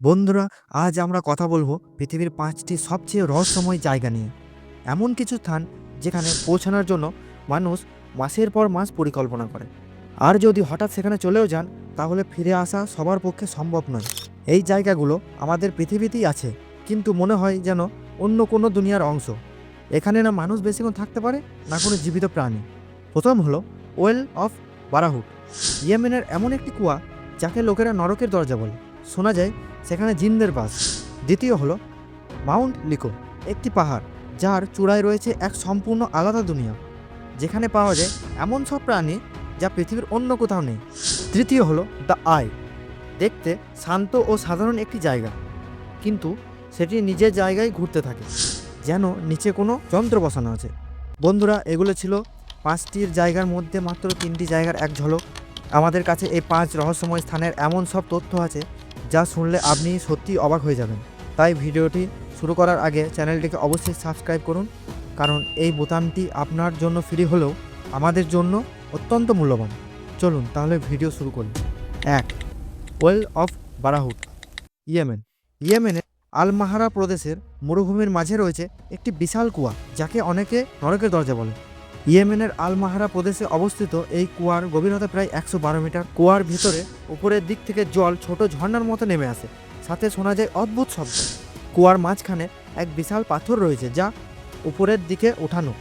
বন্ধুরা, আজ আমরা কথা বলব পৃথিবীর পাঁচটি সবচেয়ে রহস্যময় জায়গা নিয়ে। এমন কিছু স্থান যেখানে পৌঁছানোর জন্য মানুষ মাসের পর মাস পরিকল্পনা করে। আর যদি হঠাৎ সেখানে চলেও যান, তাহলে ফিরে আসা সবার পক্ষে সম্ভব নয়। এই জায়গাগুলো আমাদের পৃথিবীতেই আছে, কিন্তু মনে হয় যেন অন্য কোনো দুনিয়ার অংশ। এখানে না মানুষ বেশিক্ষণ থাকতে পারে, না কোনো জীবিত প্রাণী। প্রথম হলো ওয়েল অফ বারাহুট। ইয়েমেনের এমন একটি কুয়া, যাকে লোকেরা নরকের দরজা বলে। শোনা যায় সেখানে জিনদের বাস। দ্বিতীয় হলো মাউন্ট লিকো, একটি পাহাড় যার চূড়ায় রয়েছে এক সম্পূর্ণ আলাদা দুনিয়া। যেখানে পাওয়া যায় এমন সব প্রাণী যা পৃথিবীর অন্য কোথাও নেই। তৃতীয় হলো দ্য আই, দেখতে শান্ত ও সাধারণ একটি জায়গা। কিন্তু সেটি নিজের জায়গায় ঘুরতে থাকে, যেন নিচে কোনো যন্ত্র বসানো আছে। বন্ধুরা, এগুলো ছিল পাঁচটির জায়গার মধ্যে মাত্র তিনটি জায়গার এক ঝলক। আমাদের কাছে এই পাঁচ রহস্যময় স্থানের এমন সব তথ্য আছে যা শুনলে আপনি সত্যি অবাক হয়ে যাবেন। তাই ভিডিওটি শুরু করার আগে চ্যানেলটিকে অবশ্যই সাবস্ক্রাইব করুন, কারণ এই বোতামটি আপনার জন্য ফ্রি হলেও আমাদের জন্য অত্যন্ত মূল্যবান। চলুন তাহলে ভিডিও শুরু করি। এক, ওয়েল অফ বারাহুট ইয়েমেন। ইয়েমেনের আলমাহারা প্রদেশের মরুভূমির মাঝে রয়েছে একটি বিশাল কুয়া, যাকে অনেকে নরকের দরজা বলে। ইয়েমেনের আলমাহারা প্রদেশে অবস্থিত এই কুয়ার গভীরতা প্রায় একশো বারো মিটার। কুয়ার ভিতরে উপরের দিক থেকে জল ছোট ঝর্ণার মতো নেমে আসে। সাথে শোনা যায় অদ্ভুত শব্দ। কুয়ার মাঝখানে এক বিশাল পাথর রয়েছে যা উপরের দিকে ওঠানো,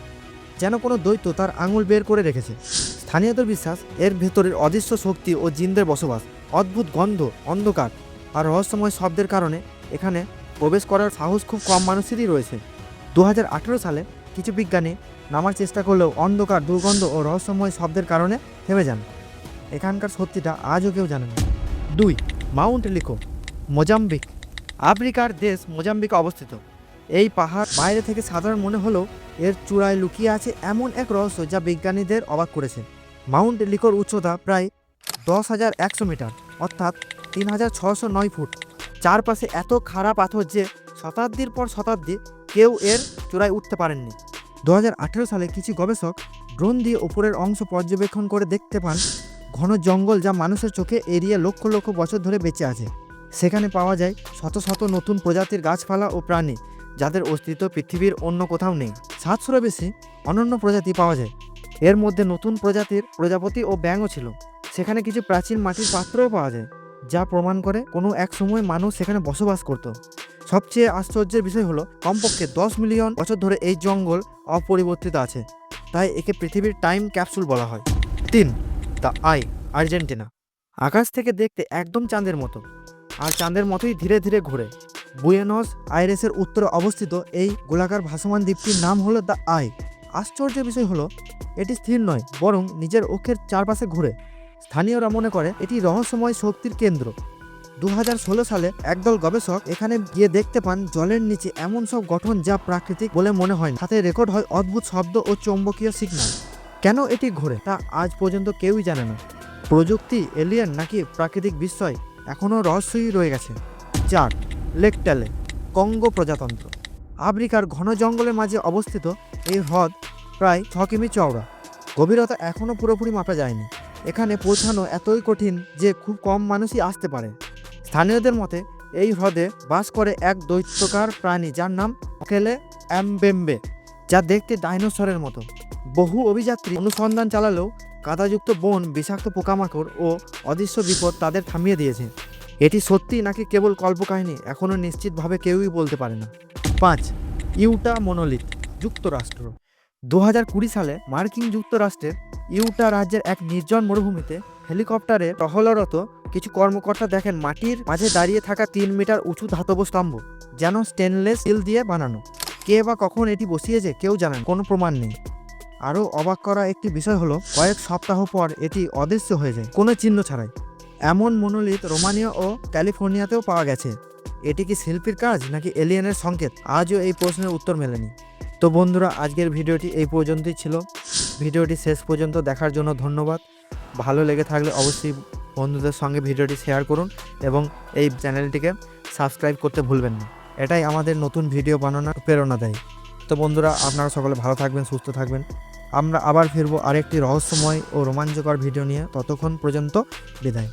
যেন কোনো দৈত্য তার আঙুল বের করে রেখেছে। স্থানীয়দের বিশ্বাস, এর ভেতরের অদৃশ্য শক্তি ও জিনদের বসবাস, অদ্ভুত গন্ধ, অন্ধকার আর রহস্যময় শব্দের কারণে এখানে প্রবেশ করার সাহস খুব কম মানুষেরই রয়েছে। দু হাজার আঠেরো সালে কিছু বিজ্ঞানী নামার চেষ্টা করলেও অন্ধকার, দুর্গন্ধ ও রহস্যময় শব্দের কারণে থেমে যান। এখানকার সত্যিটা আজও কেউ জানে না। দুই, মাউন্ট লিকো মোজাম্বিক। আফ্রিকার দেশ মোজাম্বিকে অবস্থিত। এই পাহাড় বাইরে থেকে সাধারণ মনে হলেও এর চূড়ায় লুকিয়ে আছে এমন এক রহস্য যা বিজ্ঞানীদের অবাক করেছে। মাউন্ট লিকোর উচ্চতা প্রায় দশ হাজার একশো মিটার, অর্থাৎ তিন হাজার ছশো নয় ফুট। চারপাশে এত খারাপ পাথর যে শতাব্দীর পর শতাব্দী কেউ এর চূড়ায় উঠতে পারেননি। দু হাজার আঠেরো সালে কিছু গবেষক ড্রোন দিয়ে উপরের অংশ পর্যবেক্ষণ করে দেখতে পান ঘন জঙ্গল যা মানুষের চোখে এড়িয়ে লক্ষ লক্ষ বছর ধরে বেঁচে আছে। সেখানে পাওয়া যায় শত শত নতুন প্রজাতির গাছপালা ও প্রাণী, যাদের অস্তিত্ব পৃথিবীর অন্য কোথাও নেই। সাতশোরও বেশি অনন্য প্রজাতি পাওয়া যায়। এর মধ্যে নতুন প্রজাতির প্রজাপতি ও ব্যাঙও ছিল। সেখানে কিছু প্রাচীন মাটির পাত্রও পাওয়া যায়, যা প্রমাণ করে কোনো এক সময় মানুষ সেখানে বসবাস করত। সবচেয়ে আশ্চর্যের বিষয় হলো, কমপক্ষে দশ মিলিয়ন বছর ধরে এই জঙ্গল অপরিবর্তিত আছে। তাই একে পৃথিবীর টাইম ক্যাপসুল বলা হয়। তিন, দ্য আই, আর্জেন্টিনা। আকাশ থেকে দেখতে একদম চাঁদের মতো। আর চাঁদের মতোই ধীরে ধীরে ঘুরে। বুয়েনস আইরেসের উত্তরে অবস্থিত এই গোলাকার ভাসমান দ্বীপটির নাম হলো দ্য আই। আশ্চর্যের বিষয় হলো, এটি স্থির নয়, বরং নিজের অক্ষের চারপাশে ঘুরে। স্থানীয়রা মনে করে এটি রহস্যময় শক্তির কেন্দ্র। দু হাজার ষোলো সালে একদল গবেষক এখানে গিয়ে দেখতে পান জলের নিচে এমন সব গঠন যা প্রাকৃতিক বলে মনে হয়। সাথে রেকর্ড হয় অদ্ভুত শব্দ ও চৌম্বকীয় সিগন্যাল কেন এটি ঘোরে তা আজ পর্যন্ত কেউই জানে না। প্রযুক্তি এলিয়েন নাকি প্রাকৃতিক বিস্ময় এখনও রহস্যই রয়ে গেছে। চার লেক ট্যালে কঙ্গো প্রজাতন্ত্র। আফ্রিকার ঘন জঙ্গলের মাঝে অবস্থিত এই হ্রদ প্রায় ছ কিমি চওড়া। গভীরতা এখনও পুরোপুরি মাপা যায়নি। এখানে পৌঁছানো এতই কঠিন যে খুব কম মানুষই আসতে পারে। স্থানীয়দের মতে, এই হ্রদে বাস করে এক দৈত্যকার প্রাণী যার নাম অকেলে অ্যামবেম্বে, যা দেখতে ডাইনোসরের মতো। বহু অভিযাত্রী অনুসন্ধান চালালেও কাদাযুক্ত বন, বিষাক্ত পোকামাকড় ও অদৃশ্য বিপদ তাদের থামিয়ে দিয়েছে। এটি সত্যি নাকি কেবল কল্পকাহিনী, এখনও নিশ্চিতভাবে কেউই বলতে পারে না। পাঁচ, ইউটা মনোলিথ, যুক্তরাষ্ট্র। দু হাজার কুড়ি সালে মার্কিন যুক্তরাষ্ট্রের ইউটা রাজ্যের এক নির্জন মরুভূমিতে হেলিকপ্টারে টহলরত কিছু কর্মকর্তা দেখেন মাটির মাঝে দাঁড়িয়ে থাকা তিন মিটার উঁচু ধাতব স্তম্ভ, যেন স্টেনলেস স্টিল দিয়ে বানানো। কে বা কখন এটি বসিয়েছে কেউ জানেন, কোনো প্রমাণ নেই। আরও অবাক করা একটি বিষয় হলো, কয়েক সপ্তাহ পর এটি অদৃশ্য হয়ে যায়, কোনো চিহ্ন ছাড়াই। এমন মনোলিথ রোমানিয়া ও ক্যালিফোর্নিয়াতেও পাওয়া গেছে। এটি কি শিল্পীর কাজ নাকি এলিয়েনের সংকেত? আজও এই প্রশ্নের উত্তর মেলেনি। তো বন্ধুরা, আজকের ভিডিওটি এই পর্যন্তই ছিল। ভিডিওটি শেষ পর্যন্ত দেখার জন্য ধন্যবাদ। ভালো লেগে থাকলে অবশ্যই বন্ধুদের সঙ্গে ভিডিওটি শেয়ার করুন এবং এই চ্যানেলটিকে সাবস্ক্রাইব করতে ভুলবেন না। এটাই আমাদের নতুন ভিডিও বানানোর প্রেরণা দেয়। তো বন্ধুরা, আপনারা সকলে ভালো থাকবেন, সুস্থ থাকবেন। আমরা আবার ফিরবো আরেকটি রহস্যময় ও রোমাঞ্চকর ভিডিও নিয়ে। ততক্ষণ পর্যন্ত বিদায়।